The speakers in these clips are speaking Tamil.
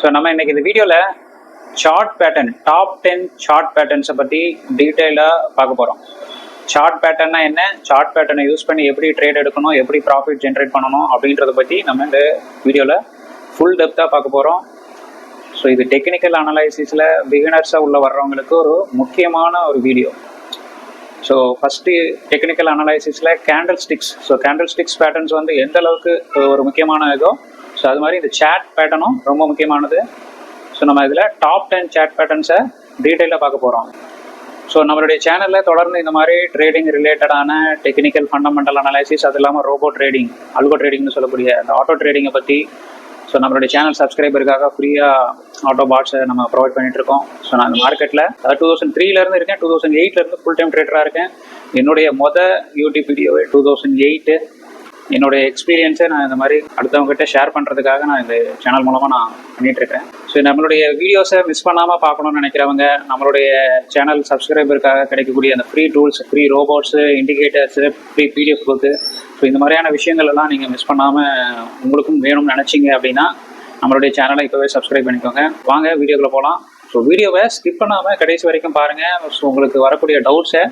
ஸோ நம்ம இன்னைக்கு இந்த வீடியோவில் chart pattern top ten chart பேட்டர்ன்ஸை பற்றி டீட்டெயிலாக பார்க்க போகிறோம் சார்ட் பேட்டர்னா என்ன? சார்ட் பேட்டர்னை யூஸ் பண்ணி எப்படி ட்ரேட் எடுக்கணும்? எப்படி ப்ராஃபிட் ஜென்ரேட் பண்ணணும்? அப்படின்றத பற்றி நம்ம இந்த வீடியோவில் ஃபுல் டெப்த்தாக பார்க்க போகிறோம் ஸோ இது டெக்னிக்கல் அனலைசிஸில் பிகினர்ஸாக உள்ள வர்றவங்களுக்கு ஒரு முக்கியமான ஒரு வீடியோ ஸோ ஃபஸ்ட்டு டெக்னிக்கல் அனலைசிஸில் candlesticks so candlesticks patterns வந்து எந்த அளவுக்கு ஒரு முக்கியமான இதோ ஸோ அது மாதிரி இந்த சேட் பேட்டர்னும் ரொம்ப முக்கியமானது. ஸோ நம்ம இதில் டாப் டென் சேட் பேட்டர்ன்ஸை டீட்டெயிலாக பார்க்க போகிறோம் ஸோ நம்மளுடைய சேனலில் தொடர்ந்து இந்த மாதிரி ட்ரேடிங் ரிலேட்டடான டெக்னிக்கல் ஃபண்டமெண்டல் அனாலிசிஸ் அது இல்லாமல் ரோபோ ட்ரேடிங் அல்கோ ட்ரேடிங்னு சொல்லக்கூடிய அந்த ஆட்டோ ட்ரேடிங்கை பற்றி ஸோ நம்மளுடைய சேனல் சப்ஸ்கிரைபருக்காக ஃப்ரீயாக ஆட்டோ பாட்ஸை நம்ம ப்ரொவைட் பண்ணிட்டு இருக்கோம். ஸோ நான் இந்த மார்க்கெட்டில் அதாவது டூ தௌசண்ட் த்ரீலேருந்து இருக்கேன் டூ தௌசண்ட் எயிட்லேருந்து ஃபுல் டைம் ட்ரேடராக இருக்கேன். என்னுடைய மொதல் யூடியூப் வீடியோவே டூ தௌசண்ட் எயிட்டு என்னுடைய எக்ஸ்பீரியன்ஸை நான் இந்த மாதிரி அடுத்தவங்ககிட்ட ஷேர் பண்ணுறதுக்காக நான் இந்த சேனல் மூலமாக நான் பண்ணிட்டு இருக்கேன் ஸோ நம்மளுடைய வீடியோஸை மிஸ் பண்ணாமல் பார்க்கணும்னு நினைக்கிறவங்க நம்மளுடைய சேனல் சப்ஸ்கிரைபருக்காக கிடைக்கக்கூடிய அந்த free tools free robots indicators free PDF book so இந்த மாதிரியான விஷயங்கள் எல்லாம் நீங்கள் மிஸ் பண்ணாமல் உங்களுக்கும் வேணும்னு நினச்சிங்க அப்படின்னா நம்மளுடைய சேனலை இப்போவே சப்ஸ்கிரைப் பண்ணிக்கோங்க. வாங்க வீடியோக்குள்ளே போகலாம் ஸோ வீடியோவை ஸ்கிப் பண்ணாமல் கடைசி வரைக்கும் பாருங்கள் ஸோ உங்களுக்கு வரக்கூடிய டவுட்ஸை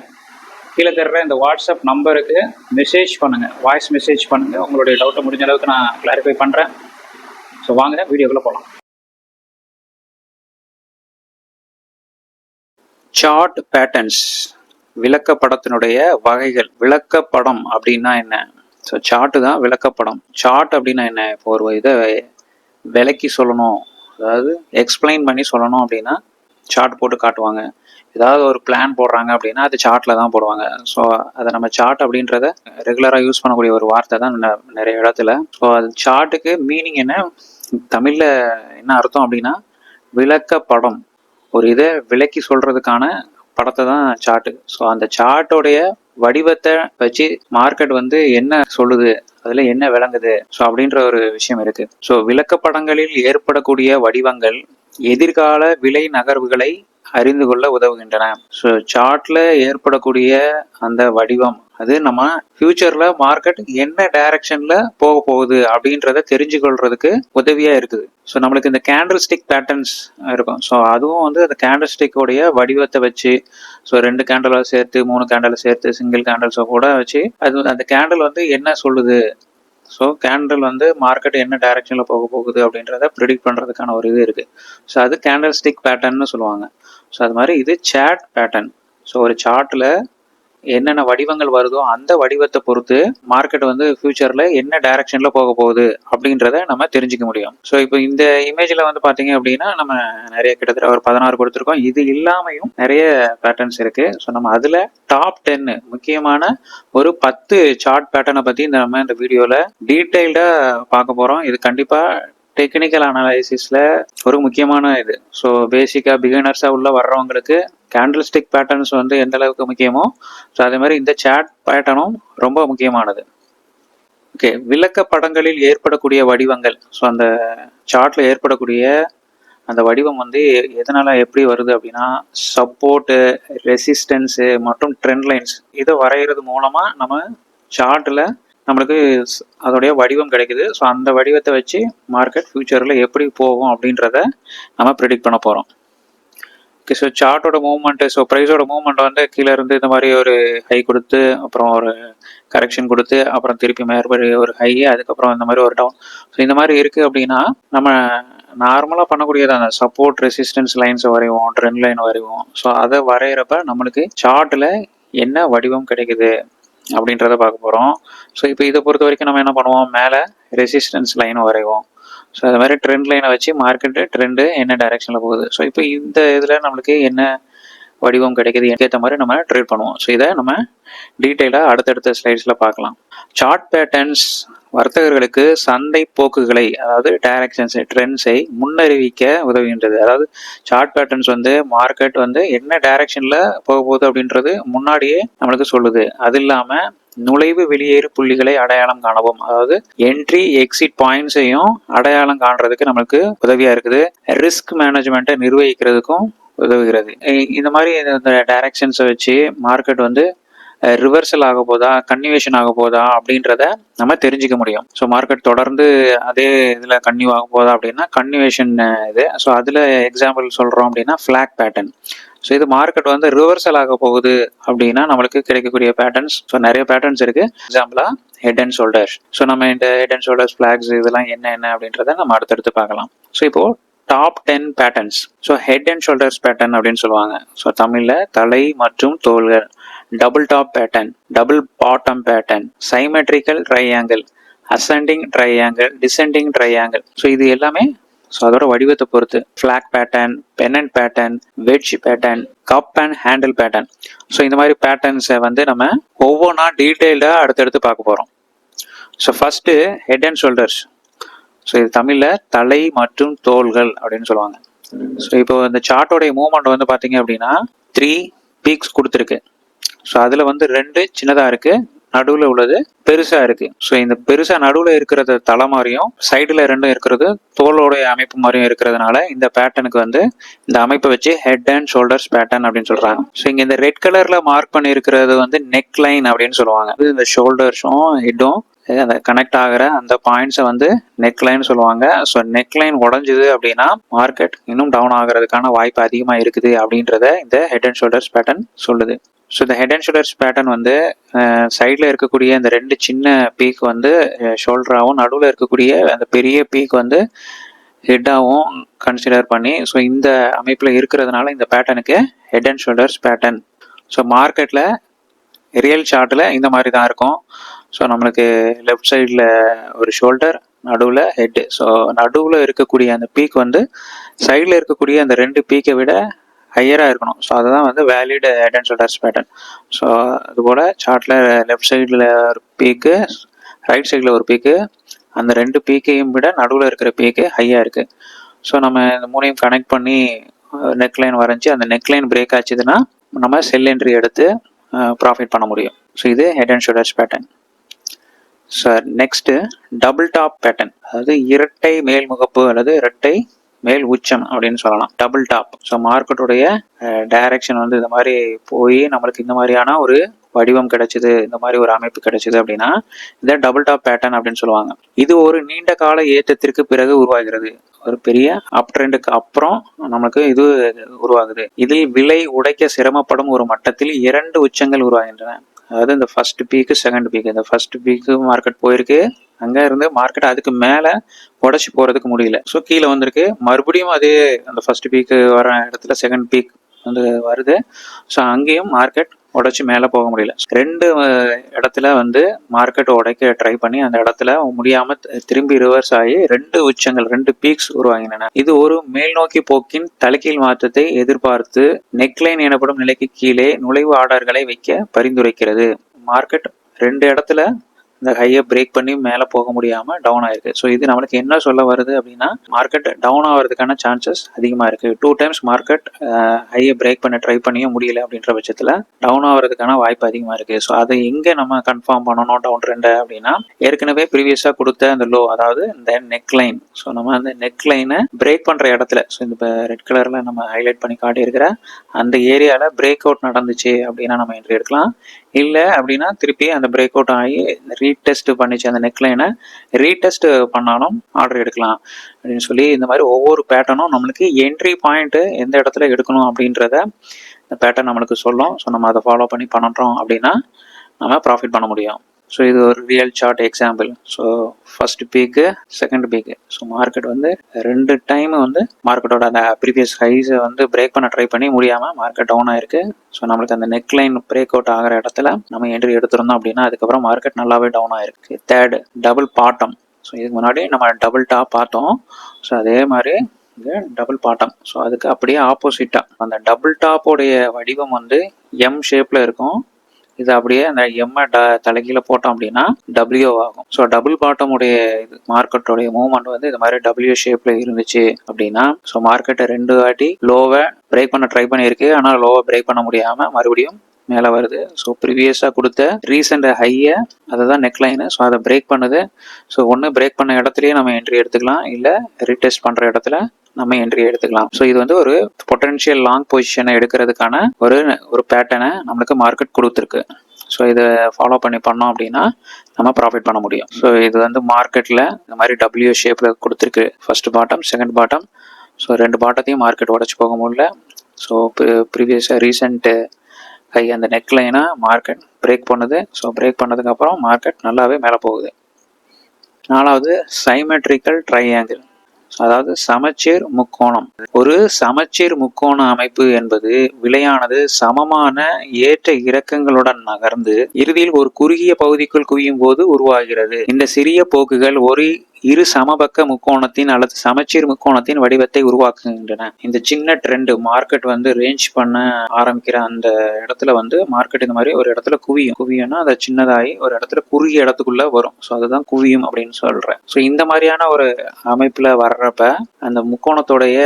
கீழே தர்ற இந்த வாட்ஸ்அப் நம்பருக்கு மெசேஜ் பண்ணுங்கள் வாய்ஸ் மெசேஜ் பண்ணுங்கள் உங்களுடைய டவுட்டை முடிஞ்ச அளவுக்கு நான் கிளாரிஃபை பண்ணுறேன் ஸோ வாங்க வீடியோக்குள்ளே போகலாம் சார்ட் பேட்டர்ன்ஸ் விளக்கப்படத்தினுடைய வகைகள். விளக்கப்படம் அப்படின்னா என்ன? ஸோ சார்ட்டு தான் விளக்கப்படம். சார்ட் அப்படின்னா என்ன? இப்போ ஒரு இதை விளக்கி சொல்லணும். அதாவது எக்ஸ்பிளைன் பண்ணி சொல்லணும் அப்படின்னா சார்ட் போட்டு காட்டுவாங்க. ஏதாவது ஒரு பிளான் போடுறாங்க அப்படின்னா அது சார்ட்டில் தான் போடுவாங்க. ஸோ அதை நம்ம சார்ட் அப்படின்றத ரெகுலராக யூஸ் பண்ணக்கூடிய ஒரு வார்த்தை தான் ந- நிறைய இடத்துல. ஸோ அது சார்ட்டுக்கு மீனிங் என்ன? தமிழில் என்ன அர்த்தம் அப்படின்னா விளக்கப்படம். ஒரு இதை விளக்கி சொல்றதுக்கான படத்தை தான் சார்ட்டு ஸோ அந்த சார்ட்டோடைய வடிவத்தை வச்சு மார்க்கெட் வந்து என்ன சொல்லுது? அதுல என்ன விளங்குது? ஸோ அப்படின்ற ஒரு விஷயம் இருக்கு. ஸோ விளக்கப்படங்களில் ஏற்படக்கூடிய வடிவங்கள் எதிர்கால விலை நகர்வுகளை அறிந்து கொள்ள உதவுகின்றன. ஸோ சார்ட்ல ஏற்படக்கூடிய அந்த வடிவம் அது நம்ம ஃபியூச்சர்ல மார்க்கெட் என்ன டைரக்ஷன்ல போக போகுது அப்படின்றத தெரிஞ்சு கொள்றதுக்கு உதவியா இருக்குது. ஸோ நம்மளுக்கு இந்த கேண்டில் ஸ்டிக் பேட்டர்ன்ஸ் இருக்கும். ஸோ அதுவும் வந்து அந்த கேண்டில் ஸ்டிக்கோடைய வடிவத்தை வச்சு ஸோ ரெண்டு கேண்டலாக சேர்த்து மூணு கேண்டலை சேர்த்து சிங்கிள் கேண்டல்ஸை கூட வச்சு அது அந்த கேண்டில் வந்து என்ன சொல்லுது ஸோ கேண்டில் வந்து மார்க்கெட் என்ன டைரக்ஷனில் போக போகுது அப்படின்றத ப்ரிடிக்ட் பண்ணுறதுக்கான ஒரு இது இருக்குது ஸோ அது கேண்டில் ஸ்டிக் பேட்டர்ன்னு சொல்லுவாங்க. ஸோ அது மாதிரி இது சேட் பேட்டர்ன் ஸோ ஒரு சார்ட்டில் என்னென்ன வடிவங்கள் வருதோ அந்த வடிவத்தை பொறுத்து மார்க்கெட் வந்து ஃபியூச்சரில் என்ன டைரக்ஷனில் போக போகுது அப்படின்றத நம்ம தெரிஞ்சுக்க முடியும். ஸோ இப்போ இந்த இமேஜில் வந்து பார்த்தீங்க அப்படின்னா நம்ம நிறைய கிட்டத்தட்ட ஒரு பதினாறு கொடுத்துருக்கோம். இது இல்லாமையும் நிறைய பேட்டர்ன்ஸ் இருக்குது ஸோ நம்ம அதில் டாப் டென்னு முக்கியமான ஒரு பத்து சார்ட் பேட்டர்னை பற்றி இந்த நம்ம இந்த வீடியோவில் டீட்டெயில்டாக பார்க்க போகிறோம் இது கண்டிப்பாக டெக்னிக்கல் அனாலிசிஸில் ஒரு முக்கியமான இது. ஸோ பேசிக்காக பிகினர்ஸாக உள்ள வர்றவங்களுக்கு கேண்டில் ஸ்டிக் பேட்டர்ன்ஸ் வந்து எந்த அளவுக்கு முக்கியமோ ஸோ அதே மாதிரி இந்த சேட் பேட்டர்னும் ரொம்ப முக்கியமானது. ஓகே விளக்க படங்களில் ஏற்படக்கூடிய வடிவங்கள். ஸோ அந்த சார்ட்ல ஏற்படக்கூடிய அந்த வடிவம் வந்து எ- எதனால எப்படி வருது அப்படின்னா சப்போர்ட்டு ரெசிஸ்டன்ஸு மற்றும் ட்ரெண்ட் லைன்ஸ் இதை வரைகிறது மூலமாக நம்ம சார்ட்டில் நம்மளுக்கு ஸ்- அதோடைய வடிவம் கிடைக்குது. ஸோ அந்த வடிவத்தை வச்சு மார்க்கெட் ஃப்யூச்சரில் எப்படி போகும் அப்படின்றத நம்ம ப்ரிடிக்ட் பண்ண போகிறோம் ஓகே ஸோ சார்ட்டோட மூவ்மெண்ட்டு ஸோ ப்ரைஸோட மூவ்மெண்ட் வந்து கீழே இருந்து இந்த மாதிரி ஒரு ஹை கொடுத்து அப்புறம் ஒரு கரெக்ஷன் கொடுத்து அப்புறம் திருப்பி மேற்படி ஒரு ஹை அதுக்கப்புறம் இந்த மாதிரி ஒரு டவுன் ஸோ இந்த மாதிரி இருக்குது அப்படின்னா நம்ம நார்மலாக பண்ணக்கூடியது அந்த சப்போர்ட் ரெசிஸ்டன்ஸ் லைன்ஸை வரைவோம் ட்ரெண்ட் லைன் வரைவோம். ஸோ அதை வரைகிறப்ப நம்மளுக்கு சார்ட்டில் என்ன வடிவம் கிடைக்குது? அப்படின்றத பார்க்க போகிறோம் ஸோ இப்போ இதை பொறுத்த வரைக்கும் நம்ம என்ன பண்ணுவோம்? மேலே ரெசிஸ்டன்ஸ் லைன் வரைவோம். ஸோ அது மாதிரி ட்ரெண்ட் லைனை வச்சு மார்க்கெட்டு ட்ரெண்டு என்ன டைரெக்ஷனில் போகுது? ஸோ இப்போ இந்த இதில் நம்மளுக்கு என்ன வடிவம் கிடைக்குது? ஏற்ற மாதிரி நம்ம ட்ரேட் பண்ணுவோம். ஸோ இதை நம்ம டீட்டெயிலாக அடுத்தடுத்த ஸ்லைட்ஸில் பார்க்கலாம். சார்ட் பேட்டர்ன்ஸ் வர்த்தகர்களுக்கு சந்தை போக்குகளை அதாவது டைரக்ஷன்ஸ் ட்ரெண்ட்ஸை முன்னறிவிக்க உதவுகின்றது. அதாவது சார்ட் பேட்டர்ன்ஸ் வந்து மார்க்கெட் வந்து என்ன டைரக்ஷனில் போக போகுது அப்படின்றது முன்னாடியே நம்மளுக்கு சொல்லுது. அது இல்லாமல் நுழைவு வெளியேறு புள்ளிகளை அடையாளம் காணவும் அதாவது என்ட்ரி எக்ஸிட் பாயிண்ட்ஸையும் அடையாளம் காண்றதுக்கு நம்மளுக்கு உதவியாக இருக்குது. ரிஸ்க் மேனேஜ்மெண்ட்டை நிர்வகிக்கிறதுக்கும் உதவுகிறது. இந்த மாதிரி இந்த டைரக்ஷன்ஸை வச்சு மார்க்கெட் வந்து ரிவர்சல் ஆக போதா கன்யூவேஷன் ஆக போதா அப்படின்றத நம்ம தெரிஞ்சுக்க முடியும். ஸோ மார்க்கெட் தொடர்ந்து அதே இதில் கன்யூ ஆக போதா அப்படின்னா கன்யூவேஷன் இது. ஸோ அதில் எக்ஸாம்பிள் சொல்கிறோம் அப்படின்னா ஃப்ளாக் பேட்டர்ன் ஸோ இது மார்க்கெட் வந்து ரிவர்சல் ஆக போகுது அப்படின்னா நம்மளுக்கு கிடைக்கக்கூடிய பேட்டர்ன்ஸ் ஸோ நிறைய பேட்டர்ன்ஸ் இருக்குது எக்ஸாம்பிளாக ஹெட் அண்ட் ஷோல்டர்ஸ் ஸோ நம்ம இந்த ஹெட் அண்ட் ஷோல்டர்ஸ் ஃப்ளாக்ஸ் இதெல்லாம் என்ன என்ன அப்படின்றத நம்ம அடுத்தடுத்து பார்க்கலாம். ஸோ இப்போ top ten patterns so head and shoulders pattern அப்படின்னு சொல்லுவாங்க. ஸோ தமிழில் தலை மற்றும் தோள்கள். Double top pattern double bottom pattern symmetrical triangle ascending triangle descending triangle so இது எல்லாமே ஸோ அதோட வடிவத்தை பொறுத்து flag pattern pennant pattern wedge pattern cup and handle pattern so இந்த மாதிரி பேட்டர்ன்ஸை வந்து நம்ம ஒவ்வொன்றா டீட்டெயில்டாக அடுத்தடுத்து பார்க்க போகிறோம் so first head and shoulders so இது தமிழில் தலை மற்றும் தோள்கள் அப்படின்னு சொல்லுவாங்க. ஸோ இப்போ இந்த சார்ட்டோடைய மூவ்மெண்ட் வந்து பார்த்தீங்க அப்படின்னா த்ரீ பீக்ஸ் கொடுத்துருக்கு. ஸோ அதில் வந்து ரெண்டு சின்னதாக இருக்குது நடுவில் உள்ளது பெருசா இருக்கு. ஸோ இந்த பெருசா நடுவில் இருக்கிறது தலை மாதிரியும் சைடில் ரெண்டும் இருக்கிறது தோலோடைய அமைப்பு மாதிரியும் இருக்கிறதுனால இந்த பேட்டர்னுக்கு வந்து இந்த அமைப்பை வச்சு ஹெட் அண்ட் ஷோல்டர்ஸ் பேட்டர்ன் அப்படின்னு சொல்றாங்க. ஸோ இங்க இந்த ரெட் கலர்ல மார்க் பண்ணி இருக்கிறது வந்து நெக் லைன் அப்படின்னு சொல்லுவாங்க. இது இந்த ஷோல்டர்ஸும் ஹெட்டும் அந்த கனெக்ட் ஆகிற அந்த பாயிண்ட்ஸை வந்து நெக் லைன் சொல்லுவாங்க. ஸோ நெக் லைன் உடஞ்சுது அப்படின்னா மார்க்கெட் இன்னும் டவுன் ஆகிறதுக்கான வாய்ப்பு அதிகமாக இருக்குது அப்படின்றத இந்த ஹெட் அண்ட் ஷோல்டர்ஸ் பேட்டர்ன் சொல்லுது. ஸோ இந்த ஹெட் அண்ட் ஷோல்டர்ஸ் பேட்டர்ன் வந்து சைடில் இருக்கக்கூடிய இந்த ரெண்டு சின்ன பீக் வந்து ஷோல்டராகவும் நடுவில் இருக்கக்கூடிய அந்த பெரிய பீக் வந்து ஹெட்டாகவும் கன்சிடர் பண்ணி ஸோ இந்த அமைப்பில் இருக்கிறதுனால இந்த பேட்டர்னுக்கு head and shoulders pattern so மார்க்கெட்டில் ரியல் சார்ட்டில் இந்த மாதிரி தான் இருக்கும். ஸோ நம்மளுக்கு லெஃப்ட் சைடில் ஒரு ஷோல்டர் நடுவில் ஹெட்டு ஸோ நடுவில் இருக்கக்கூடிய அந்த பீக் வந்து சைடில் இருக்கக்கூடிய அந்த ரெண்டு பீக்கை விட ஹையராக இருக்கணும். ஸோ அதுதான் வந்து valid head and shoulders pattern so அதுபோல் சார்ட்டில் லெஃப்ட் சைடில் ஒரு பீக்கு ரைட் சைடில் ஒரு பீக்கு அந்த ரெண்டு பீக்கையும் விட நடுவில் இருக்கிற பீக்கு ஹையாக இருக்குது ஸோ நம்ம இந்த மூணையும் கனெக்ட் பண்ணி நெக்லைன் வரைஞ்சி அந்த நெக்லைன் பிரேக் ஆச்சுதுன்னா நம்ம செல் என்ட்ரி எடுத்து ப்ராஃபிட் பண்ண முடியும். ஸோ இது head and shoulders pattern sir next double top pattern அதாவது இரட்டை மேல் முகப்பு அல்லது இரட்டை மேல் உச்சம் அப்படின்னு சொல்லலாம். டபுள் டாப் ஸோ மார்க்கெட்டுடைய டைரக்ஷன் வந்து இந்த மாதிரி போய் நம்மளுக்கு இந்த மாதிரியான ஒரு வடிவம் கிடைச்சிது இந்த மாதிரி ஒரு அமைப்பு கிடைச்சிது அப்படின்னா இதை டபுள் டாப் பேட்டர்ன் அப்படின்னு சொல்லுவாங்க. இது ஒரு நீண்ட கால ஏற்றத்திற்கு பிறகு உருவாகிறது. ஒரு பெரிய அப் ட்ரெண்டுக்கு அப்புறம் நமக்கு இது உருவாகுது. இதில் விலை உடைக்க சிரமப்படும் ஒரு மட்டத்தில் இரண்டு உச்சங்கள் உருவாகின்றன. அதாவது இந்த ஃபர்ஸ்ட் பீக்கு செகண்ட் பீக்கு இந்த ஃபர்ஸ்ட் பீக்கு மார்க்கெட் போயிருக்கு. அங்கே இருந்து மார்க்கெட் அதுக்கு மேலே உடச்சி போகிறதுக்கு முடியல. ஸோ கீழே வந்திருக்கு. மறுபடியும் அதே அந்த ஃபர்ஸ்ட் பீக்கு வர இடத்துல செகண்ட் பீக் வந்து வருது. ஸோ அங்கேயும் மார்க்கெட் உடைச்சி மேலே போக முடியல. ரெண்டு இடத்துல வந்து மார்க்கெட் உடைக்க ட்ரை பண்ணி அந்த இடத்துல முடியாம திரும்பி ரிவர்ஸ் ஆகி ரெண்டு உச்சங்கள் ரெண்டு பீக்ஸ் உருவாகின இது ஒரு மேல்நோக்கி போக்கின் தலைகீழ் மாற்றத்தை எதிர்பார்த்து நெக்லைன் எனப்படும் நிலைக்கு கீழே நுழைவு ஆர்டர்களை வைக்க பரிந்துரைக்கிறது. மார்க்கெட் ரெண்டு இடத்துல இந்த ஹையை பிரேக் பண்ணி மேலே போக முடியாமல் டவுன் ஆயிருக்கு. ஸோ இது நம்மளுக்கு என்ன சொல்ல வருது அப்படின்னா மார்க்கெட் டவுன் ஆகிறதுக்கான சான்சஸ் அதிகமாக இருக்குது டூ டைம்ஸ் மார்க்கெட் ஹையை பிரேக் பண்ண ட்ரை பண்ணியும் முடியல அப்படின்ற பட்சத்தில் டவுன் ஆகிறதுக்கான வாய்ப்பு அதிகமாக இருக்கு. ஸோ அதை எங்கே நம்ம கன்ஃபார்ம் பண்ணணும் டவுன் ட்ரெண்டை அப்படின்னா ஏற்கனவே ப்ரீவியஸாக கொடுத்த அந்த லோ அதாவது இந்த நெக் லைன் ஸோ நம்ம அந்த நெக் லைனை பிரேக் பண்ணுற இடத்துல ஸோ இந்த ரெட் கலரில் நம்ம ஹைலைட் பண்ணி காட்டியிருக்கிற அந்த ஏரியாவில் பிரேக் அவுட் நடந்துச்சு அப்படின்னா நம்ம என்ட்ரி எடுக்கலாம். இல்லை அப்படின்னா திருப்பி அந்த பிரேக் அவுட் ஆகி ரீடெஸ்ட் பண்ணிச்சு அந்த நெக்லைனை ரீடெஸ்ட் பண்ணாலும் ஆர்டர் எடுக்கலாம். அப்படின்னு சொல்லி இந்த மாதிரி ஒவ்வொரு பேட்டர்னும் நம்மளுக்கு என்ட்ரி பாயிண்ட்டு எந்த இடத்துல எடுக்கணும் அப்படின்றத இந்த பேட்டர்ன் நம்மளுக்கு சொல்லும். ஸோ நம்ம அதை ஃபாலோ பண்ணி பண்ணுறோம் அப்படின்னா நம்ம ப்ராஃபிட் பண்ண முடியும். ஸோ இது ஒரு real chart example so first peak second peak so market வந்து ரெண்டு டைம் வந்து மார்க்கெட்டோட அந்த ப்ரீவியஸ் ஹைஸை வந்து பிரேக் பண்ண ட்ரை பண்ணி முடியாமல் மார்க்கெட் டவுன் ஆயிருக்கு. ஸோ நம்மளுக்கு அந்த நெக் லைன் பிரேக் அவுட் ஆகிற இடத்துல நம்ம என்ட்ரி எடுத்திருந்தோம் அப்படின்னா அதுக்கப்புறம் மார்க்கெட் நல்லாவே டவுன் ஆயிருக்கு. தேர்டு டபுள் பாட்டம் ஸோ இதுக்கு முன்னாடி நம்ம டபுள் டாப் பார்த்தோம். ஸோ அதே மாதிரி இங்கே டபுள் பாட்டம் ஸோ அதுக்கு அப்படியே ஆப்போசிட்டாக அந்த டபுள் டாப்போடைய வடிவம் வந்து எம் ஷேப்பில் இருக்கும். இது அப்படியே அந்த எம்ஐ ட தலைகீழ போட்டோம் அப்படின்னா டபிள்யூ ஆகும். ஸோ டபுள் பாட்டம் உடைய இது மார்க்கெட்டோடைய மூவ்மெண்ட் வந்து இது மாதிரி டபிள்யூ ஷேப்ல இருந்துச்சு அப்படின்னா ஸோ மார்க்கெட்டை ரெண்டு வாட்டி லோவை பிரேக் பண்ண ட்ரை பண்ணியிருக்கு. ஆனால் லோவை பிரேக் பண்ண முடியாம மறுபடியும் மேலே வருது. ஸோ ப்ரீவியஸாக கொடுத்த ரீசெண்ட் ஹையை அதை தான் நெக்லைனு ஸோ அதை பிரேக் பண்ணுது. ஸோ ஒன்று பிரேக் பண்ண இடத்துலையே நம்ம என்ட்ரி எடுத்துக்கலாம். இல்லை ரீடெஸ்ட் பண்ணுற இடத்துல நம்ம என்ட்ரி எடுத்துக்கலாம். ஸோ இது வந்து ஒரு பொட்டன்ஷியல் லாங் பொசிஷனை எடுக்கிறதுக்கான ஒரு ஒரு பேட்டர்னை நம்மளுக்கு மார்க்கெட் கொடுத்துருக்கு. ஸோ இதை ஃபாலோ பண்ணி பண்ணோம் அப்படின்னா நம்ம ப்ராஃபிட் பண்ண முடியும். ஸோ இது வந்து மார்க்கெட்டில் இந்த மாதிரி டபிள்யூ ஷேப்பில் கொடுத்துருக்கு. First bottom second bottom so ரெண்டு பாட்டத்தையும் மார்க்கெட் உடச்சி போக முடியல. ஸோ ப்ரீவியஸாக ரீசெண்ட்டு ஹை அந்த நெக்லைனாக மார்க்கெட் பிரேக் பண்ணுது. ஸோ பிரேக் பண்ணதுக்கப்புறம் மார்க்கெட் நல்லாவே மேலே போகுது. நாலாவது சைமெட்ரிக்கல் ட்ரையாங்கிள் அதாவது சமச்சீர் முக்கோணம். ஒரு சமச்சீர் முக்கோண அமைப்பு என்பது விலையானது சமமான ஏற்ற இறக்கங்களுடன் நகர்ந்து இறுதியில் ஒரு குறுகிய பகுதிக்குள் குவியும் போது உருவாகிறது. இந்த சிறிய போக்குகள் ஒரு இரு சமபக்க முக்கோணத்தின் அல்லது சமச்சீர் முக்கோணத்தின் வடிவத்தை உருவாக்குகின்றன. இந்த சின்ன ட்ரெண்ட் மார்க்கெட் வந்து ரேஞ்ச் பண்ண ஆரம்பிக்கிற அந்த இடத்துல வந்து மார்க்கெட் இந்த மாதிரி ஒரு இடத்துல குவியும். குவியும்னா அதை சின்னதாகி ஒரு இடத்துல குறுகிய இடத்துக்குள்ள வரும். ஸோ அதுதான் குவியும் அப்படின்னு சொல்றேன். ஸோ இந்த மாதிரியான ஒரு அமைப்புல வர்றப்ப அந்த முக்கோணத்தோடைய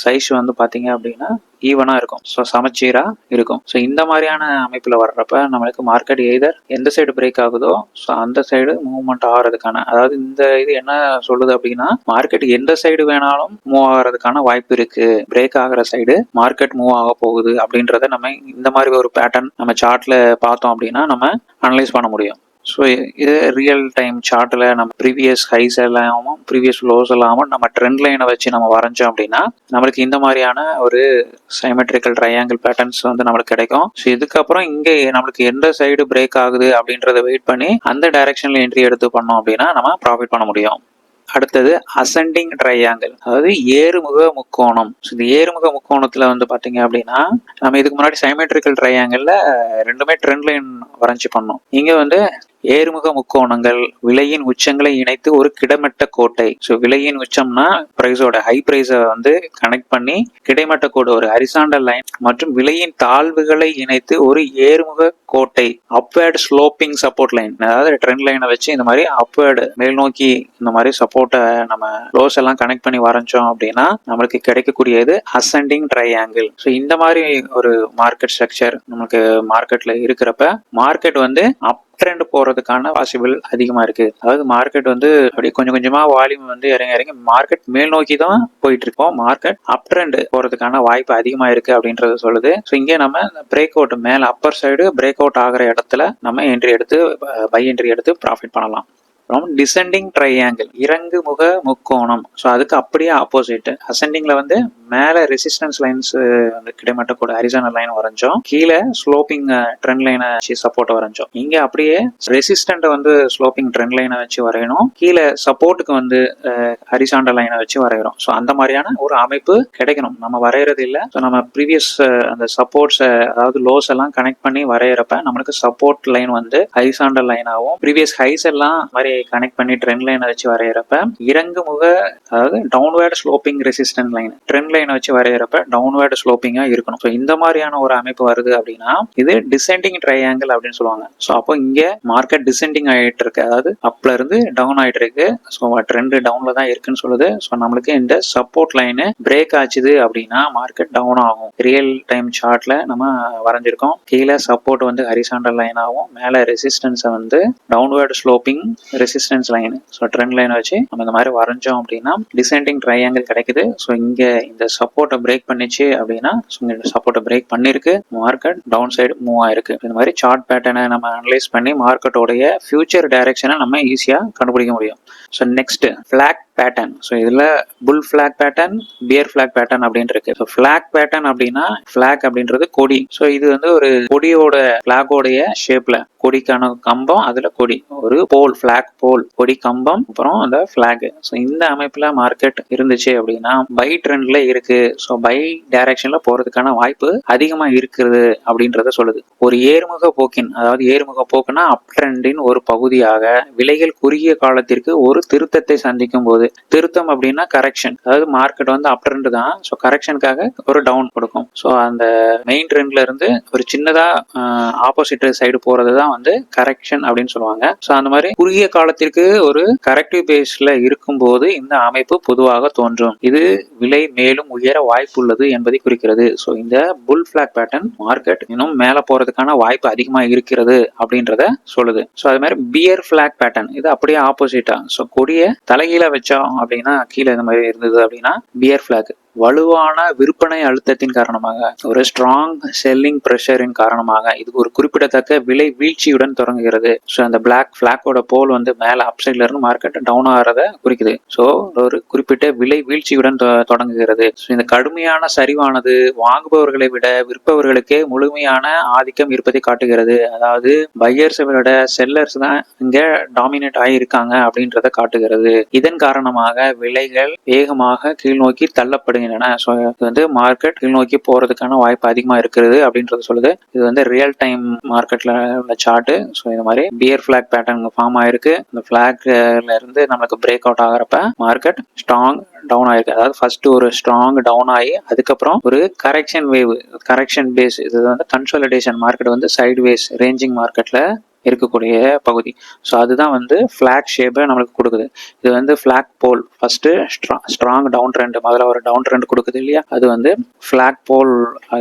சைஸ் வந்து பார்த்தீங்க அப்படின்னா ஈவனாக இருக்கும். ஸோ சமச்சீராக இருக்கும். ஸோ இந்த மாதிரியான அமைப்பில் வர்றப்ப நம்மளுக்கு மார்க்கெட் எய்தர் எந்த சைடு பிரேக் ஆகுதோ ஸோ அந்த சைடு மூவ்மெண்ட் ஆகிறதுக்கான அதாவது இந்த இது என்ன சொல்லுது அப்படின்னா மார்க்கெட் எந்த சைடு வேணாலும் மூவ் ஆகிறதுக்கான வாய்ப்பு இருக்கு. பிரேக் ஆகிற சைடு மார்க்கெட் மூவ் ஆக போகுது அப்படின்றத நம்ம இந்த மாதிரி ஒரு பேட்டர்ன் நம்ம சார்ட்ல பார்த்தோம் அப்படின்னா நம்ம அனலைஸ் பண்ண முடியும். ஸோ இது ரியல் டைம் சார்ட்டில் நம்ம ப்ரீவியஸ் ஹைஸ் எல்லாமும் ப்ரீவியஸ் லோஸ் எல்லாமும் நம்ம ட்ரெண்ட் லைனை வச்சு நம்ம வரைஞ்சோம் அப்படின்னா நம்மளுக்கு இந்த மாதிரியான ஒரு சைமெட்ரிக்கல் ட்ரையாங்கிள் பேட்டர்ன்ஸ் வந்து நம்மளுக்கு கிடைக்கும். ஸோ இதுக்கப்புறம் இங்கே நம்மளுக்கு எந்த சைடு பிரேக் ஆகுது அப்படின்றத வெயிட் பண்ணி அந்த டைரக்ஷனில் என்ட்ரி எடுத்து பண்ணோம் அப்படின்னா நம்ம ப்ராஃபிட் பண்ண முடியும். அடுத்தது அசெண்டிங் ட்ரையாங்கிள் அதாவது ஏறுமுக முக்கோணம். ஸோ இந்த ஏறுமுக முக்கோணத்துல வந்து பாத்தீங்க அப்படின்னா நம்ம இதுக்கு முன்னாடி சைமெட்ரிக்கல் ட்ரையாங்கிள்ல ரெண்டுமே ட்ரெண்ட் லைன் வரைஞ்சி பண்ணோம். இங்க வந்து ஏறுமுக முக்கோணங்கள் விலையின் உச்சங்களை இணைத்து ஒரு கிடைமட்ட கோட்டை. ஸோ விலையின் உச்சம்னா பிரைஸோட ஹை பிரைஸை வந்து கனெக்ட் பண்ணி கிடைமட்ட கோடு ஒரு ஹரிசாண்டல் லைன் மற்றும் விலையின் தாழ்வுகளை இணைத்து ஒரு ஏறுமுக கோட்டை அப்வேர்டு ஸ்லோப்பிங் சப்போர்ட் லைன் அதாவது ட்ரெண்ட் லைனை வச்சு இந்த மாதிரி அப்வேர்டு மேல் நோக்கி இந்த மாதிரி சப்போர்ட்டை நம்ம லோஸ் எல்லாம் கனெக்ட் பண்ணி வரைஞ்சோம் அப்படின்னா நம்மளுக்கு கிடைக்கக்கூடியது அசெண்டிங் ட்ரையாங்கிள் ஸோ இந்த மாதிரி ஒரு மார்க்கெட் ஸ்ட்ரக்சர் நமக்கு மார்க்கெட்ல இருக்கிறப்ப மார்க்கெட் வந்து அப் ட்ரெண்ட் போறதுக்கான பாசிபிள் அதிகமா இருக்கு. அதாவது மார்க்கெட் வந்து அப்படியே கொஞ்சம் கொஞ்சமா வால்யூம் வந்து இறங்கி இறங்கி மார்க்கெட் மேல் நோக்கி தான் போயிட்டு இருக்கோம். மார்க்கெட் அப் ட்ரெண்ட் போறதுக்கான வாய்ப்பு அதிகமா இருக்கு அப்படின்றத சொல்லுது. ஸோ இங்கே நம்ம பிரேக் அவுட் மேல அப்பர் சைடு பிரேக் அவுட் ஆகிற இடத்துல நம்ம என்ட்ரி எடுத்து பை என்ட்ரி எடுத்து ப்ராஃபிட் பண்ணலாம். அப்புறம் டிசெண்டிங் ட்ரையாங்கிள் இறங்கு முக முக்கோணம். ஸோ அதுக்கு அப்படியே ஆப்போசிட் அசெண்டிங்கில் வந்து மேலே ரெசிஸ்டன்ஸ் லைன்ஸ் வந்து கிடைமட்ட கூட ஹரிசானல் லைன் வரைஞ்சோம். கீழே ஸ்லோப்பிங் ட்ரெண்ட் லைனை வச்சு சப்போர்ட் வரைஞ்சோம். இங்கே அப்படியே ரெசிஸ்டண்ட்டை வந்து ஸ்லோப்பிங் ட்ரெண்ட் லைனை வச்சு வரையணும். கீழே சப்போர்ட்டுக்கு வந்து ஹரிசாண்டல் லைனை வச்சு வரைகிறோம் ஸோ அந்த மாதிரியான ஒரு அமைப்பு கிடைக்கணும். நம்ம வரைகிறது இல்லை. ஸோ நம்ம ப்ரீவியஸ் அந்த சப்போர்ட்ஸை அதாவது லோஸ் எல்லாம் கனெக்ட் பண்ணி வரைகிறப்ப நம்மளுக்கு சப்போர்ட் லைன் வந்து ஹரிசாண்டல் லைனாகவும் ப்ரீவியஸ் ஹைஸ் எல்லாம் மாதிரி கனெக்ட் பண்ணி ட்ரெண்ட் லைனை வச்சு வரைகிறப்ப இறங்கு முக அதாவது downward sloping resistant line trend லைனை வச்சு வரைகிறப்ப டவுன்வேர்டு ஸ்லோப்பிங்காக இருக்கணும். ஸோ இந்த மாதிரியான ஒரு அமைப்பு வருது அப்படின்னா இது டிசெண்டிங் ட்ரையாங்கிள் அப்படின்னு சொல்லுவாங்க. ஸோ அப்போ இங்க மார்க்கெட் டிசெண்டிங் ஆயிட்டு இருக்கு. அதாவது அப்ல இருந்து டவுன் ஆயிட்டு இருக்கு. ஸோ ட்ரெண்ட் டவுன்ல தான் இருக்குன்னு சொல்லுது. ஸோ நம்மளுக்கு இந்த சப்போர்ட் லைனு பிரேக் ஆச்சுது அப்படின்னா மார்க்கெட் டவுன் ஆகும். ரியல் டைம் சார்ட்ல நம்ம வரைஞ்சிருக்கோம். கீழே சப்போர்ட் வந்து ஹரிசாண்டல் லைன் ஆகும். மேலே ரெசிஸ்டன்ஸை வந்து downward sloping resistance line so trend லைனை வச்சு நம்ம இந்த மாதிரி வரைஞ்சோம் அப்படின்னா டிசெண்டிங் ட்ரையாங்கிள் கிடைக்குது. ஸோ இங்கே இந்த சப்போர்ட்டை பிரேக் பண்ணிச்சு அப்படின்னா இந்த சப்போர்ட்டை பிரேக் பண்ணிருக்கு. மார்க்கெட் டவுன் சைடு மூவ் ஆயிருக்கு. இந்த மாதிரி சார்ட் பேட்டர்னை நம்ம அனலைஸ் பண்ணி மார்க்கெட்டோடைய ஃபியூச்சர் டைரக்ஷனை நம்ம ஈஸியாக கண்டுபிடிக்க முடியும். So next flag pattern so இதில் bull flag pattern bear flag pattern அப்படின்னு இருக்கு. ஸோ ஃபிளாக் பேட்டர்ன் அப்படின்னா ஃபிளாக் அப்படின்றது கொடி. ஸோ இது வந்து ஒரு கொடியோட ஃபிளாகோடைய ஷேப்ல கொடிக்கான கம்பம் அதுல கொடி. ஒரு போல் ஃபிளாக் போல் கொடி கம்பம் அப்புறம் அந்த ஃபிளாக் ஸோ இந்த அமைப்புல மார்க்கெட் இருந்துச்சு அப்படின்னா பை ட்ரெண்ட்ல இருக்கு. ஸோ பை டைரக்ஷன்ல போறதுக்கான வாய்ப்பு அதிகமா இருக்கிறது அப்படின்றத சொல்லுது. ஒரு ஏறுமுக போக்கின் அதாவது ஏறுமுக போக்குன்னா அப் ட்ரெண்டின் ஒரு பகுதியாக விலைகள் குறுகிய காலத்திற்கு ஒரு திருத்தத்தை சந்திக்கும் போது திருத்தம் அப்படின்னா கரெக்ஷன் அதாவது மார்க்கெட் வந்து அப் ட்ரெண்ட் தான். ஸோ கரெக்ஷனுக்காக ஒரு டவுன் கொடுக்கும். ஸோ அந்த மெயின் ட்ரெண்ட்ல இருந்து ஒரு சின்னதா ஆப்போசிட் சைடு போறது தான் வந்து கரெக்ஷன் அப்படின்னு சொல்லுவாங்க. ஸோ அந்த மாதிரி குறுகிய காலத்திற்கு ஒரு கரெக்டிவ் பேஸ்ல இருக்கும்போது இந்த அமைப்பு பொதுவாக தோன்றும். இது விலை மேலும் உயர வாய்ப்பு உள்ளது என்பதை குறிக்கிறது. ஸோ இந்த புல் பிளாக் பேட்டர்ன் மார்க்கெட் இன்னும் மேல போறதுக்கான வாய்ப்பு அதிகமா இருக்கிறது அப்படின்றத சொல்லுது. ஸோ அது மாதிரி பியர் பிளாக் பேட்டர்ன் இது அப்படியே ஆப்போசிட்டா ஸோ கொடிய தலைகீழ வச்சோம் அப்படின்னா கீழே இந்த மாதிரி இருந்தது அப்படின்னா பியர் ஃபிளாக் வலுவான விற்பனை அழுத்தத்தின் காரணமாக ஒரு ஸ்ட்ராங் செல்லிங் ப்ரெஷரின் காரணமாக இது ஒரு குறிப்பிடத்தக்க விலை வீழ்ச்சியுடன் தொடங்குகிறது. ஸோ அந்த பிளாக் ஃபிளாக்கோட போல் வந்து மேலே அப்சைட்ல இருந்து மார்க்கெட் டவுன் ஆகிறத குறிக்குது. ஸோ ஒரு குறிப்பிட்ட விலை வீழ்ச்சியுடன் தொடங்குகிறது. ஸோ இந்த கடுமையான சரிவானது வாங்குபவர்களை விட விற்பவர்களுக்கே முழுமையான ஆதிக்கம் இருப்பதை காட்டுகிறது. அதாவது பையர்ஸை விட செல்லர்ஸ் தான் இங்க டாமினேட் ஆகியிருக்காங்க அப்படின்றத காட்டுகிறது. இதன் காரணமாக விலைகள் வேகமாக கீழ்நோக்கி என்னன்னா ஸோ இது வந்து மார்க்கெட் கீழ்நோக்கி போறதுக்கான வாய்ப்பு அதிகமா இருக்கிறது அப்படின்றது சொல்லுது. இது வந்து ரியல் டைம் மார்க்கெட்ல உள்ள சார்ட் ஸோ இந்த மாதிரி பியர் ஃபிளாக் பேட்டர்ன் ஃபார்ம் ஆயிருக்கு. இந்த ஃபிளாக்ல இருந்து நமக்கு பிரேக் அவுட் ஆகிறப்ப மார்க்கெட் ஸ்ட்ராங் டவுன் ஆயிருக்கு. அதாவது ஃபர்ஸ்ட் ஒரு ஸ்ட்ராங் டவுன் ஆகி அதுக்கப்புறம் ஒரு கரெக்ஷன் வேவ் கரெக்ஷன் பேஸ் இது வந்து கன்சோலிடேஷன் மார்க்கெட் வந்து சைடு வேஸ் ரேஞ்சிங் மார்க்கெட்ல இருக்கக்கூடிய பகுதி. ஸோ அதுதான் வந்து ஃப்ளாக் ஷேப்பை நம்மளுக்கு கொடுக்குது. இது வந்து ஃப்ளாக் போல் ஃபர்ஸ்ட் ஸ்ட்ராங் டவுன் ட்ரெண்ட் முதல்ல ஒரு டவுன் ட்ரெண்ட் கொடுக்குது இல்லையா? அது வந்து ஃப்ளாக் போல்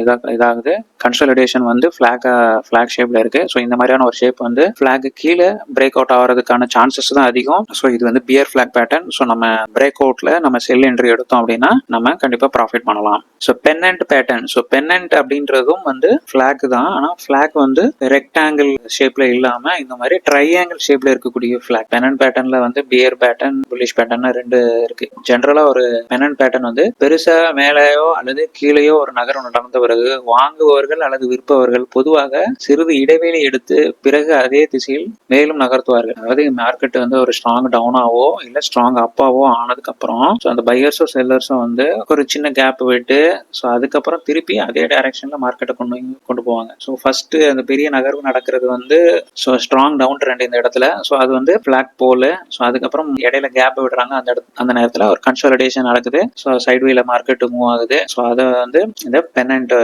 இதாக இதாகுது. கன்சாலிடேஷன் வந்து ஃப்ளாக் ஃப்ளாக் ஷேப்பில் இருக்குது ஸோ இந்த மாதிரியான ஒரு ஷேப் வந்து ஃப்ளாக் கீழே பிரேக் அவுட் ஆகிறதுக்கான சான்சஸ் தான் அதிகம். ஸோ இது வந்து பியர் ஃப்ளாக் பேட்டர்ன் ஸோ நம்ம பிரேக் அவுட்டில் நம்ம செல் என்ட்ரி எடுத்தோம் அப்படின்னா நம்ம கண்டிப்பா ப்ராஃபிட் பண்ணலாம். So pennant pattern so pennant அப்படின்றதும் வந்து ஃபிளாக் தான். ஆனால் ஃபிளாக் வந்து ரெக்டாங்கிள் ஷேப்ல இல்லாம இந்த மாதிரி ட்ரையாங்கிள் ஷேப்ல இருக்கக்கூடிய ஃபிளாக் பெனன் பேட்டர்ன்ல வந்து பியர் பேட்டர்ன் புல்லிஷ் பேட்டர்ன் ரெண்டு இருக்கு. ஜென்ரலா ஒரு பெனன் பேட்டர்ன் வந்து பெருசா மேலேயோ அல்லது கீழேயோ ஒரு நகரம் நடந்த பிறகு வாங்குபவர்கள் அல்லது விற்பவர்கள் பொதுவாக சிறிது இடைவெளி எடுத்து பிறகு அதே திசையில் மேலும் நகர்த்துவார்கள். அதாவது மார்க்கெட் வந்து ஒரு ஸ்ட்ராங் டவுனாவோ இல்ல ஸ்ட்ராங் அப்பாவோ ஆனதுக்கு அப்புறம் அந்த பையர்ஸும் செல்லர்ஸும் வந்து ஒரு சின்ன கேப் விட்டு ஸோ அதுக்கப்புறம் திருப்பி அதே டைரக்ஷன்ல மார்க்கெட்டை கொண்டு கொண்டு போவாங்க. ஸோ ஃபர்ஸ்ட் அந்த பெரிய நகர்வு நடக்கிறது வந்து ஸோ ஸ்ட்ராங் டவுன் ட்ரெண்ட் இந்த இடத்துல. ஸோ அது வந்து ஃபிளாக் போல் ஸோ அதுக்கப்புறம் இடையில கேப் விடுறாங்க. அந்த இடத்து அந்த நேரத்தில் ஒரு கன்சாலிடேஷன் நடக்குது. ஸோ சைட்வேல மார்க்கெட் மூவ் ஆகுது. ஸோ அதை வந்து இந்த பெனண்ட்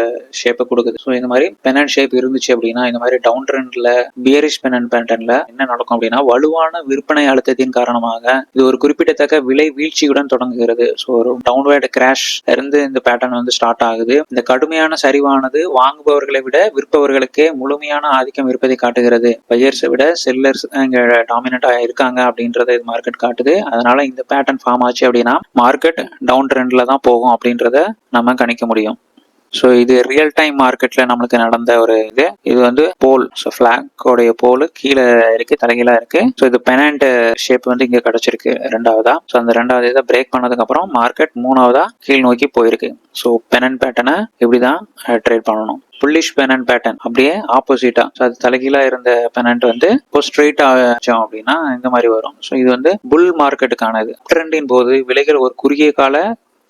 ஷேப்பை கொடுக்குது. ஸோ இந்த மாதிரி பெனண்ட் ஷேப் இருந்துச்சு அப்படின்னா இந்த மாதிரி டவுன் ட்ரெண்ட்ல பியரிஷ் பெனண்ட் பேட்டர்ன்ல என்ன நடக்கும் அப்படின்னா வலுவான விற்பனை அழுத்தத்தின் காரணமாக இது ஒரு குறிப்பிடத்தக்க விலை வீழ்ச்சியுடன் தொடங்குகிறது ஸோ ஒரு டவுன்வேர்டு கிராஷ் இருந்து இந்த பேட்டர்ன் வந்து ஸ்டார்ட் ஆகுது. இந்த கடுமையான சரிவானது வாங்குபவர்களை விட விற்பவர்களுக்கே முழுமையான ஆதிக்கம் இருப்பதை காட்டுகிறது. பையர்ஸை விட செல்லர்ஸ் இங்க டாமினண்டா இருக்காங்க அப்படின்றத இது மார்க்கெட் காட்டுது. அதனால இந்த பேட்டர்ன் ஃபார்ம் ஆச்சு அப்படின்னா மார்க்கெட் டவுன் ட்ரெண்ட்ல தான் போகும் அப்படின்றத நம்ம கணிக்க முடியும். ஸோ இது ரியல் டைம் மார்க்கெட்ல நம்மளுக்கு நடந்த ஒரு இது. இது வந்து போல் ஸோ ஃபிளாக்கோடைய போல் கீழே இருக்கு தலைகீழா இருக்கு. ஸோ இது பெனண்ட் ஷேப் வந்து இங்கே கிடைச்சிருக்கு ரெண்டாவதா ஸோ அந்த ரெண்டாவது இதை பிரேக் பண்ணதுக்கப்புறம் மார்க்கெட் மூணாவதா கீழ் நோக்கி போயிருக்கு. ஸோ பெனன் பேட்டர்னை இப்படிதான் ட்ரேட் பண்ணணும். புல்லிஷ் பெனன் பேட்டர்ன் அப்படியே ஆப்போசிட்டா ஸோ அது தலைகீழா இருந்த பெனன்ட் வந்து இப்போ ஸ்ட்ரெயிட் ஆச்சோம் அப்படின்னா இந்த மாதிரி வரும். ஸோ இது வந்து புல் மார்க்கெட்டுக்கானது ட்ரெண்டின் போது விலைகள் ஒரு குறுகிய கால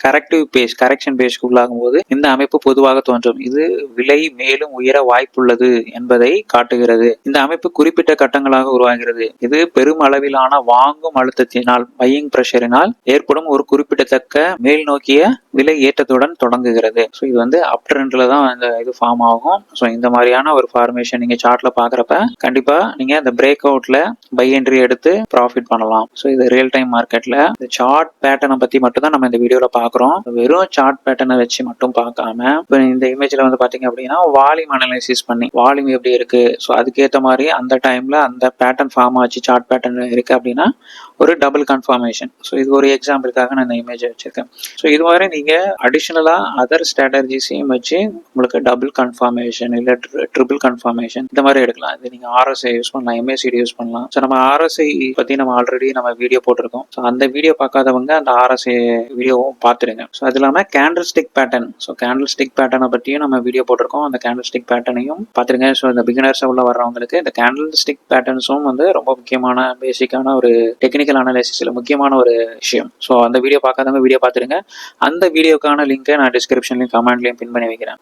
கரெக்டிவ் பேஸ் கரெக்ஷன் பேஸ்க்கு உள்ளாகும் போது இந்த அமைப்பு பொதுவாக தோன்றும். இது விலை மேலும் உயர வாய்ப்புள்ளது என்பதை காட்டுகிறது. இந்த அமைப்பு குறிப்பிட்ட கட்டங்களாக உருவாகிறது. இது பெரும் அளவிலான வாங்கும் அழுத்தத்தினால் பையிங் பிரஷரினால் ஏற்படும் ஒரு குறிப்பிடத்தக்க மேல் நோக்கிய விலை ஏற்றத்துடன் தொடங்குகிறது. ஸோ இது வந்து அப் ட்ரெண்ட்ல தான் இந்த இது ஃபார்ம் ஆகும். ஸோ இந்த மாதிரியான ஒரு ஃபார்மேஷன் நீங்க சார்ட்ல பாக்குறப்ப கண்டிப்பா நீங்க அந்த பிரேக் அவுட்ல பை என்ட்ரி எடுத்து ப்ராஃபிட் பண்ணலாம். ஸோ இது ரியல் டைம் மார்க்கெட்ல இந்த சார்ட் பேட்டர்னை பத்தி மட்டும் தான் நம்ம இந்த வீடியோல பாக்குறோம். வெறும் சார்ட் பேட்டர்னை வச்சு மட்டும் பார்க்காம இப்போ இந்த இமேஜ்ல வந்து பாத்தீங்க அப்படின்னா வால்யூம் அனலைசிஸ் பண்ணி வால்யூம் எப்படி இருக்கு? ஸோ அதுக்கேற்ற மாதிரி அந்த டைம்ல அந்த பேட்டர்ன் ஃபார்ம் ஆச்சு சார்ட் பேட்டர்ன் இருக்கு அப்படின்னா ஒரு டபுள் கன்ஃபர்மேஷன் ஸோ இது ஒரு எக்ஸாம்பிளுக்காக நான் இந்த இமேஜை வச்சுருக்கேன். ஸோ இது மாதிரி நீங்கள் அடிஷ்னலாக அதர் ஸ்ட்ராட்டஜிஸையும் வச்சு உங்களுக்கு டபுள் கன்ஃபர்மேஷன் இல்லை ட்ரிபிள் கன்ஃபர்மேஷன் இந்த மாதிரி எடுக்கலாம். இது நீங்கள் ஆர்எஸ்ஐ யூஸ் பண்ணலாம் எம்ஏசிடி யூஸ் பண்ணலாம். ஸோ நம்ம ஆர்எஸ்ஐ பற்றி நம்ம ஆல்ரெடி நம்ம வீடியோ போட்டிருக்கோம். ஸோ அந்த வீடியோ பார்க்காதவங்க அந்த ஆர்எஸ்ஐ வீடியோவும் பார்த்துருங்க ஸோ அது இல்லாமல் candle stick pattern so candle stick பேட்டர்னை பற்றியும் நம்ம வீடியோ போட்டிருக்கோம். அந்த கேண்டில் ஸ்டிக் பேட்டர்னையும் பார்த்துருங்க ஸோ இந்த பிகினர்ஸ் உள்ள வர்றவங்களுக்கு இந்த கேண்டில் ஸ்டிக் பேட்டர்ன்ஸும் வந்து ரொம்ப முக்கியமான பேசிக்கான ஒரு டெக்னிக் டெக்னிக்கல் அனாலிசிஸில் முக்கியமான ஒரு விஷயம். ஸோ அந்த வீடியோ பார்க்காதவங்க வீடியோ பார்த்துருங்க அந்த வீடியோக்கான லிங்க்கை நான் டிஸ்கிரிப்ஷன்லையும் கமெண்ட்லையும் பின் பண்ணி வைக்கிறேன்.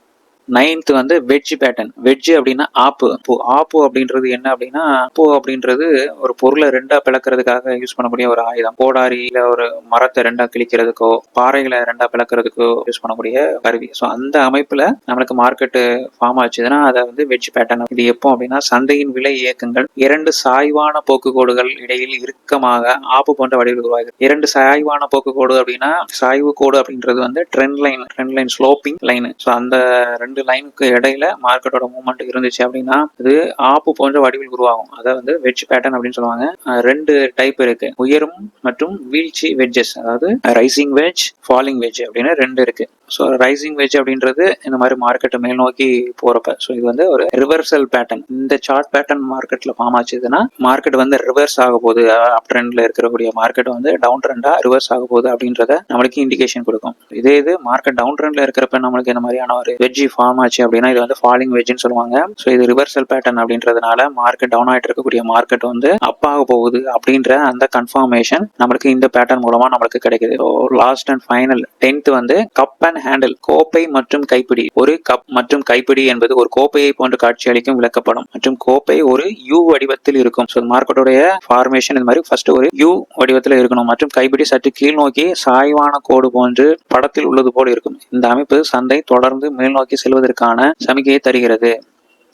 நைன்த் வந்து வெஜ் பேட்டர்ன் வெஜ் அப்படின்னா ஆப்பு. இப்போ ஆப்பு அப்படின்றது என்ன அப்படின்னா ஆப்பு அப்படின்றது ஒரு பொருளை ரெண்டா பிளக்கிறதுக்காக யூஸ் பண்ணக்கூடிய ஒரு ஆயுதம். கோடாரி இல்ல ஒரு மரத்தை ரெண்டா கிழிக்கிறதுக்கோ பாறைகளை ரெண்டா பிளக்கிறதுக்கோ யூஸ் பண்ணக்கூடிய கருவி. ஸோ அந்த அமைப்புல நம்மளுக்கு மார்க்கெட்டு ஃபார்ம் ஆச்சுதுன்னா அதை வந்து வெஜ் பேட்டர்ன் இது எப்போ அப்படின்னா சந்தையின் விலை இயக்கங்கள் இரண்டு சாய்வான போக்குக்கோடுகள் இடையில் இறுக்கமாக ஆப்பு போன்ற வடிவில் உருவாகுது இரண்டு சாய்வான போக்குக்கோடு அப்படின்னா சாய்வு கோடு அப்படின்றது வந்து trend line trend line sloping line so அந்த ரெண்டு ரெண்டு லைனுக்கு இடையில மார்க்கெட்டோட மூவ்மெண்ட் இருந்துச்சு அப்படின்னா இது ஆப்பு போன்ற வடிவில் உருவாகும். அதை வந்து வெஜ் பேட்டர்ன் அப்படின்னு சொல்லுவாங்க. ரெண்டு டைப் இருக்கு. உயரும் மற்றும் வீழ்ச்சி வெஜ்ஜஸ் அதாவது ரைசிங் வெஜ் ஃபாலிங் வெஜ் அப்படின்னு ரெண்டு இருக்கு. ஸோ ரைசிங் வெஜ் அப்படின்றது இந்த மாதிரி மார்க்கெட்டை மேல் நோக்கி போகிறப்ப ஸோ இது வந்து ஒரு ரிவர்சல் பேட்டர்ன் இந்த சார்ட் பேட்டர்ன் மார்க்கெட்டில் ஃபார்ம் ஆச்சுதுன்னா மார்க்கெட் வந்து ரிவர்ஸ் ஆக போகுது. அப் ட்ரெண்டில் இருக்கக்கூடிய மார்க்கெட் வந்து டவுன் ட்ரெண்டாக ரிவர்ஸ் ஆக போகுது அப்படின்றத நம்மளுக்கு இண்டிகேஷன் கொடுக்கும். இதே இது மார்க்கெட் டவுன் ட்ரெண்டில் இருக்கிறப்ப நம்மளுக்கு இந்த மாதிரியான ஒரு வெஜ்ஜி ஃபார்ம் ஆச்சு அப்படின்னா இது வந்து ஃபாலிங் வெஜ்னு சொல்லுவாங்க. ஸோ இது ரிவர்சல் பேட்டர்ன் அப்படின்றதுனால மார்க்கெட் டவுன் ஆகிட்டு இருக்கக்கூடிய மார்க்கெட் வந்து அப் ஆக போகுது அப்படின்ற அந்த கன்ஃபர்மேஷன் நம்மளுக்கு இந்த பேட்டர்ன் மூலமாக நம்மளுக்கு கிடைக்குது. லாஸ்ட் அண்ட் ஃபைனல் டென்த் வந்து கப் அண்ட் ஹேண்டில் கோப்பை மற்றும் கைப்பிடி. ஒரு கப் மற்றும் கைப்பிடி என்பது ஒரு கோப்பையை காட்சி காட்சியளிக்கும் விளக்கப்படும். மற்றும் கோப்பை ஒரு யூ வடிவத்தில் இருக்கும். ஸோ மார்க்கெட்டோடைய ஃபார்மேஷன் இந்த மாதிரி ஃபர்ஸ்ட் ஒரு யூ வடிவத்தில் இருக்கணும். மற்றும் கைப்பிடி சற்று கீழ் நோக்கி சாய்வான கோடு போன்று படத்தில் உள்ளது போல இருக்கும். இந்த அமைப்பு சந்தை தொடர்ந்து மேல் நோக்கி செல்வதற்கான சமிகையை தருகிறது.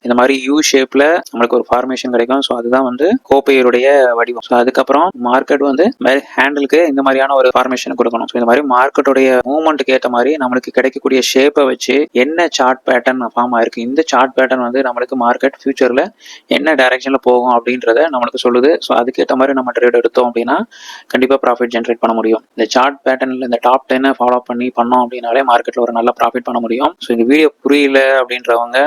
இந்த மாதிரி யூ ஷேப்ல நம்மளுக்கு ஒரு ஃபார்மேஷன் கிடைக்கும். ஸோ அதுதான் வந்து கோப்பையருடைய வடிவம். ஸோ அதுக்கப்புறம் மார்க்கெட் வந்து ஹேண்டிலுக்கு இந்த மாதிரியான ஒரு ஃபார்மேஷன் கொடுக்கணும். ஸோ இந்த மாதிரி மார்க்கெட்டுடைய மூவ்மெண்ட்டுக்கு ஏற்ற மாதிரி நம்மளுக்கு கிடைக்கக்கூடிய ஷேப்பை வச்சு என்ன சார்ட் பேட்டர்ன் ஃபார்ம் ஆயிருக்கு இந்த சார்ட் பேட்டர்ன் வந்து நம்மளுக்கு மார்க்கெட் ஃபியூச்சர்ல என்ன டைரக்ஷன்ல போகும் அப்படின்றத நம்மளுக்கு சொல்லுது. ஸோ அதுக்கேற்ற மாதிரி நம்ம ட்ரேட் எடுத்தோம் அப்படின்னா கண்டிப்பா ப்ராஃபிட் ஜென்ரேட் பண்ண முடியும். இந்த சார்ட் பேட்டர்ன்ல இந்த டாப் டென்னை ஃபாலோ பண்ணி பண்ணோம் அப்படின்னாலே மார்க்கெட்ல ஒரு நல்ல ப்ராஃபிட் பண்ண முடியும். ஸோ இந்த வீடியோ புரியல அப்படின்றவங்க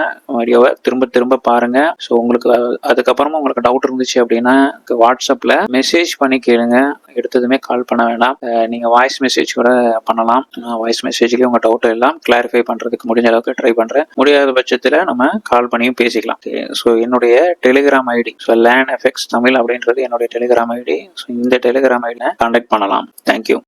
வீடியோவை திரும்ப திரும்ப பாருங்க. ஸோ உங்களுக்கு அதுக்கப்புறமா உங்களுக்கு டவுட் இருந்துச்சு அப்படின்னா வாட்ஸ்அப்ல மெசேஜ் பண்ணி கேளுங்க. எடுத்ததுமே கால் பண்ண வேண்டாம் நீங்கள் நீங்க வாய்ஸ் மெசேஜ் கூட பண்ணலாம். வாய்ஸ் மெசேஜ்லேயும் உங்க டவுட் எல்லாம் கிளாரிஃபை பண்றதுக்கு முடிஞ்ச அளவுக்கு ட்ரை பண்றேன். முடியாத பட்சத்தில் நம்ம கால் பண்ணியும் பேசிக்கலாம். ஸோ என்னுடைய Telegram ID so land effects Tamil அப்படின்றது என்னுடைய டெலிகிராம் ஐடி ஸோ இந்த டெலிகிராம் ஐடியில் கான்டாக்ட் பண்ணலாம். Thank you